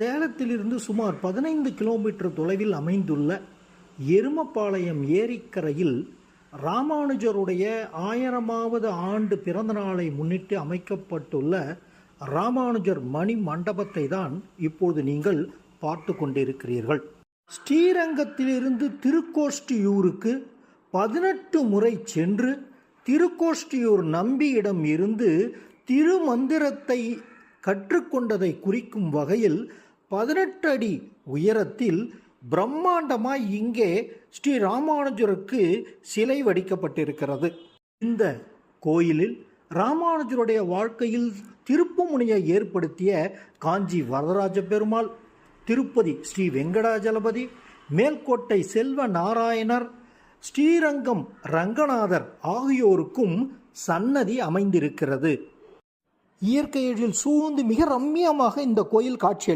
சேலத்திலிருந்து சுமார் பதினைந்து கிலோமீட்டர் தொலைவில் அமைந்துள்ள எருமப்பாளையம் ஏரிக்கரையில் ராமானுஜருடைய ஆயிரமாவது ஆண்டு பிறந்த நாளை முன்னிட்டு அமைக்கப்பட்டுள்ள ராமானுஜர் மணி மண்டபத்தை தான் இப்போது நீங்கள் பார்த்து கொண்டிருக்கிறீர்கள். ஸ்ரீரங்கத்திலிருந்து திருக்கோஷ்டியூருக்கு பதினெட்டு முறை சென்று திருக்கோஷ்டியூர் நம்பியிடம் இருந்து திருமந்திரத்தை கற்றுக்கொண்டதை குறிக்கும் வகையில் பதினெட்டு அடி உயரத்தில் பிரம்மாண்டமாய் இங்கே ஸ்ரீ ராமானுஜருக்கு சிலை வடிக்கப்பட்டிருக்கிறது. இந்த கோயிலில் ராமானுஜருடைய வாழ்க்கையில் திருப்புமுனையை ஏற்படுத்திய காஞ்சி வரதராஜ பெருமாள் திருப்பதி ஸ்ரீ வெங்கடாஜலபதி மேல்கோட்டை செல்வ நாராயணர் ஸ்ரீரங்கம் ரங்கநாதர் ஆகியோருக்கும் சன்னதி அமைந்திருக்கிறது. இயற்கை எழில் சூழ்ந்து மிக ரம்மியமாக இந்த கோயில் காட்சியளி